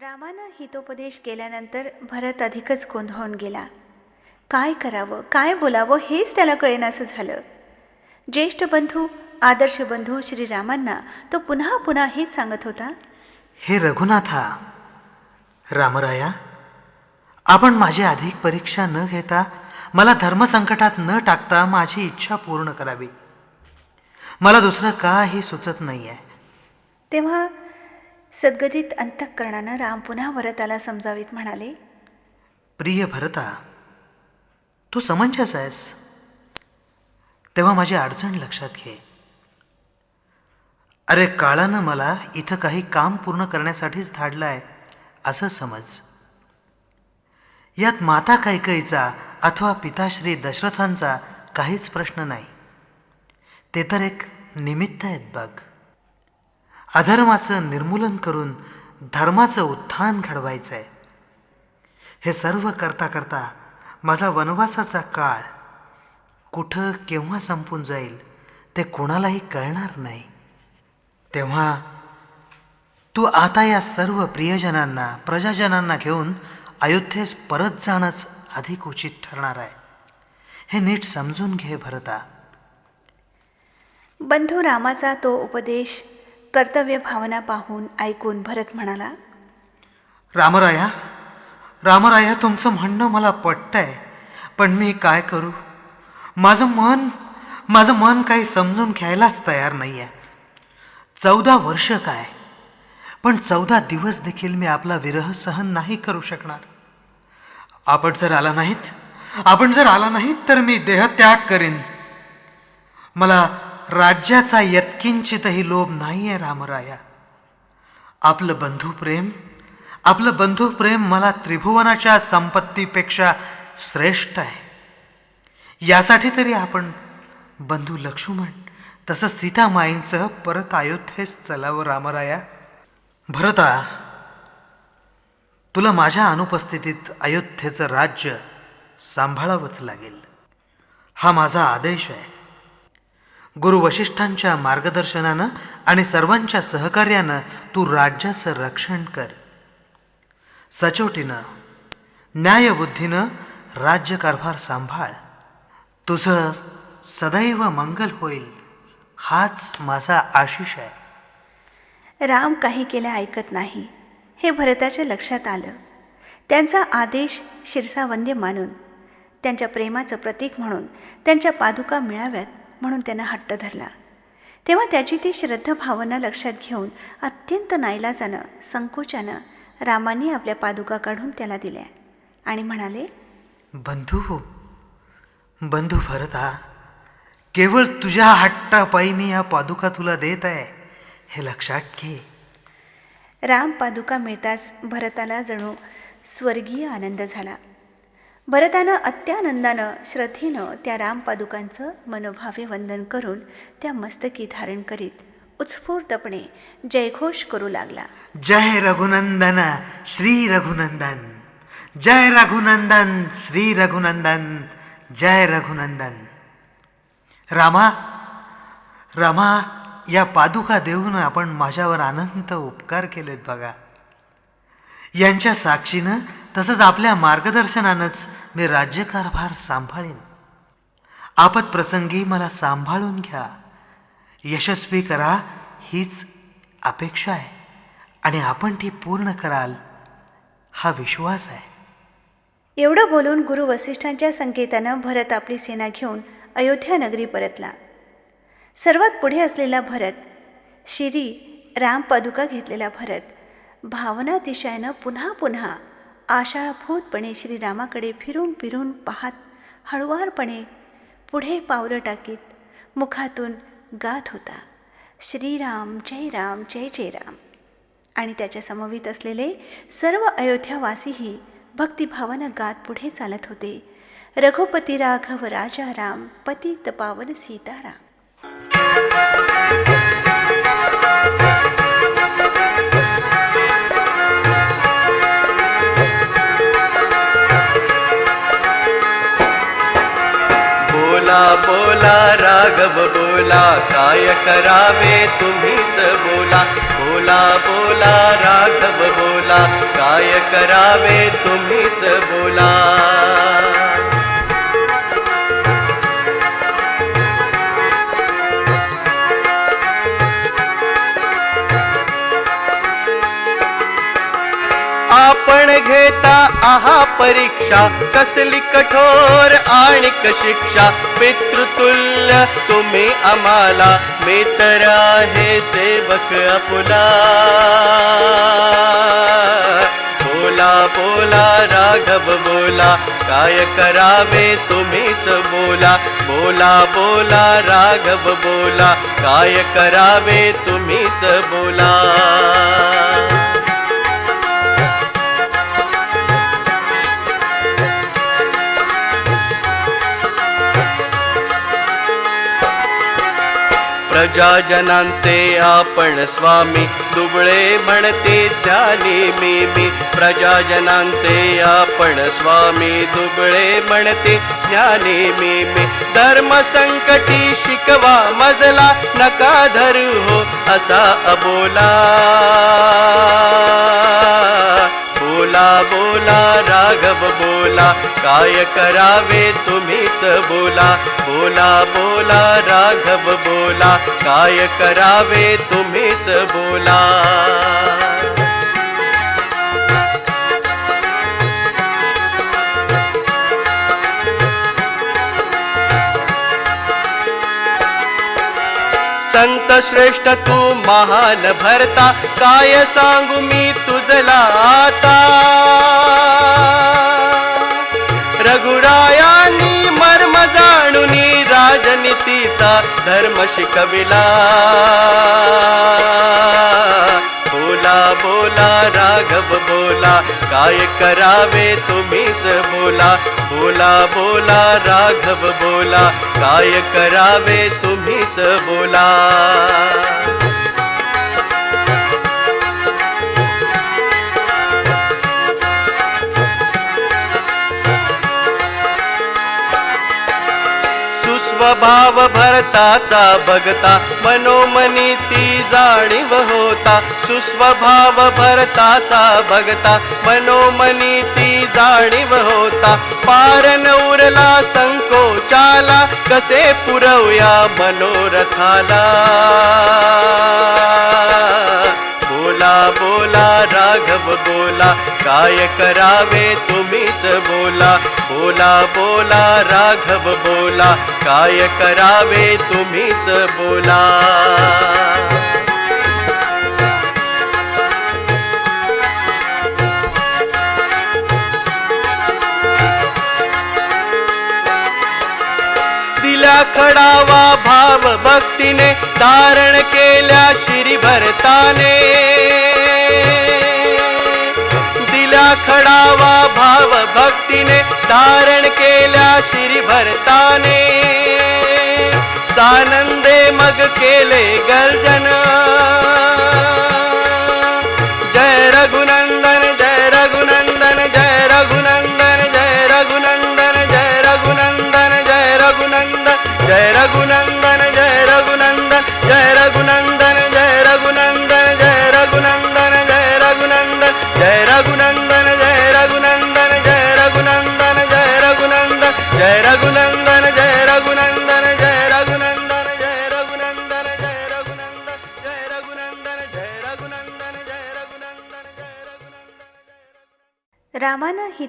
रामानं हितोपदेश केल्यानंतर भरत अधिकच गोंधळून गेला. काय करावं काय बोलावं हेच त्याला कळेनासं झालं. ज्येष्ठ बंधू आदर्श बंधू श्रीरामांना तो पुन्हा पुन्हा हेच सांगत होता हे रघुनाथा रामराया आपण माझी अधिक परीक्षा न घेता मला धर्मसंकटात न टाकता माझी इच्छा पूर्ण करावी. मला दुसरं काही सुचत नाही आहे तेव्हा सद्गदित अंतःकरणानं राम पुन्हा भरताला समजावीत म्हणाले प्रिय भरता तू समंजस आहेस. तेव्हा माझी अडचण लक्षात घे. अरे काळानं मला इथं काही काम पूर्ण करण्यासाठीच धाडलं आहे असं समज. यात माता कैकईचा अथवा पिताश्री दशरथांचा काहीच प्रश्न नाही. ते तर एक निमित्त आहेत बघ. अधर्माचं निर्मूलन करून धर्माचं उत्थान घडवायचं आहे हे सर्व करता करता माझा वनवासाचा काळ कुठं केव्हा संपून जाईल ते कोणालाही कळणार नाही. तेव्हा तू आता या सर्व प्रियजनांना प्रजाजनांना घेऊन अयोध्येस परत जाणंच अधिक उचित ठरणार आहे. हे नीट समजून घे भरता. बंधू रामाचा तो उपदेश कर्तव्य भावना पाहून ऐकून भरत म्हणाला रामराया रामराया तुमचं म्हणणं मला पटतंय पण मी काय करू? माझं मन माझं मन काही समजून घ्यायलाच तयार नाही आहे चौदा वर्ष काय? पण चौदा दिवस देखील मी आपला विरह सहन नाही करू शकणार. आपण जर आला नाहीत आपण जर आला नाहीत तर मी देहत्याग करेन. मला राज्याचा यत्किंचितही लोभ नाही आहे रामराया. आपलं बंधुप्रेम आपलं बंधुप्रेम मला त्रिभुवनाच्या संपत्तीपेक्षा श्रेष्ठ आहे. यासाठी तरी आपण बंधू लक्ष्मण तसं सीतामाईंसह परत अयोध्येस चलावं रामराया. भरता तुला माझ्या अनुपस्थितीत अयोध्येचं राज्य सांभाळावंच लागेल. हा माझा आदेश आहे. गुरु वशिष्ठांच्या मार्गदर्शनानं आणि सर्वांच्या सहकार्यानं तू राज्याचं रक्षण कर. सचोटीनं न्यायबुद्धीनं राज्यकारभार सांभाळ. तुझं सदैव मंगल होईल हाच माझा आशिष आहे. राम काही केल्या ऐकत नाही. हे भरताच्या लक्षात आलं. त्यांचा आदेश शिरसावंद्य मानून त्यांच्या प्रेमाचं प्रतीक म्हणून त्यांच्या पादुका मिळाव्यात. म्हणून त्यानं हट्ट धरला. तेव्हा त्याची ती श्रद्धा भावना लक्षात घेऊन अत्यंत नाईलाजानं संकोचानं रामाने आपल्या पादुका काढून त्याला दिल्या आणि म्हणाले बंधू बंधू भरता केवळ तुझ्या हट्टापायी मी या पादुका तुला देत आहे हे लक्षात घे. राम पादुका मिळताच भरताला जणू स्वर्गीय आनंद झाला. भरतानं अत्यानंदानं श्रद्धेनं त्या रामपादुकांचं मनोभावे वंदन करून त्या मस्तकी धारण करीत उत्स्फूर्तपणे जयघोष करू लागला. जय रघुनंदन श्री रघुनंदन. जय रघुनंदन श्री रघुनंदन. जय रघुनंदन. रामा रामा या पादुका देऊन आपण माझ्यावर अनंत उपकार केलेत बघा. यांच्या साक्षीनं तसंच आपल्या मार्गदर्शनानंच मी राज्यकारभार सांभाळीन. आपत प्रसंगी मला सांभाळून घ्या. यशस्वी करा हीच अपेक्षा आहे. आणि आपण ती पूर्ण कराल हा विश्वास आहे. एवढं बोलून गुरु वसिष्ठांच्या संकेतानं भरत आपली सेना घेऊन अयोध्या नगरी परतला. सर्वात पुढे असलेला भरत शिरी राम पादुका घेतलेला भरत भावनातिशयानं पुन्हा पुन्हा आशाळभूतपणे श्रीरामाकडे फिरून फिरून पाहत हळुवारपणे पुढे पावलं टाकीत मुखातून गात होता. श्रीराम जय राम जय जय राम. आणि त्याच्या समवेत असलेले सर्व अयोध्यावासीही भक्तिभावानं गात पुढे चालत होते. रघुपती राघव राजा राम पतित पावन सीताराम. बोला बोला राघव बोला काय करावे तुम्हीच बोला. बोला बोला राघव बोला काय करावे तुम्हीच बोला. आहा परीक्षा कसली कठोर आणि शिक्षा पितृतुल्य तुम्ही आम्हाला मी तर आहे सेवक आपुला बोला बोला राघव बोला काय करावे तुम्हीच बोला. बोला बोला राघव बोला काय करावे तुम्हीच बोला. प्रजाजनांचे आपण स्वामी. दुबळे म्हणते ध्यानी मी मी. प्रजाजनांचे आपण स्वामी. दुबळे म्हणते ज्ञानी मी मी. धर्म संकटी शिकवा मजला नका धरू हो असा अबोला. बोला काय करावे तुम्हीच बोला. बोला बोला राघव बोला काय करावे तुम्हीच बोला. संत श्रेष्ठ तू महान भरता काय सांगू मी तुझला आता? धर्म शिकविला. बोला बोला राघव बोला काय करावे तुम्हीच बोला. बोला बोला राघव बोला काय करावे तुम्हीच बोला. स्वभाव भरताचा बघता मनोमनी ती जाणीव होता. सुस्वभाव भरताचा बघता मनोमनी ती जाणीव होता. पार उरला संकोचाला कसे पुरवया मनोरथाला? बोला बोला राघव बोला काय करावे तुम्हीच बोला. बोला बोला राघव बोला काय करावे तुम्हीच बोला. खडावा भाव भक्तीने धारण केल्या श्री भरताने दिल्या भाव भक्तीने धारण केल्या श्री भरताने सानंदे मग केले गर्जन.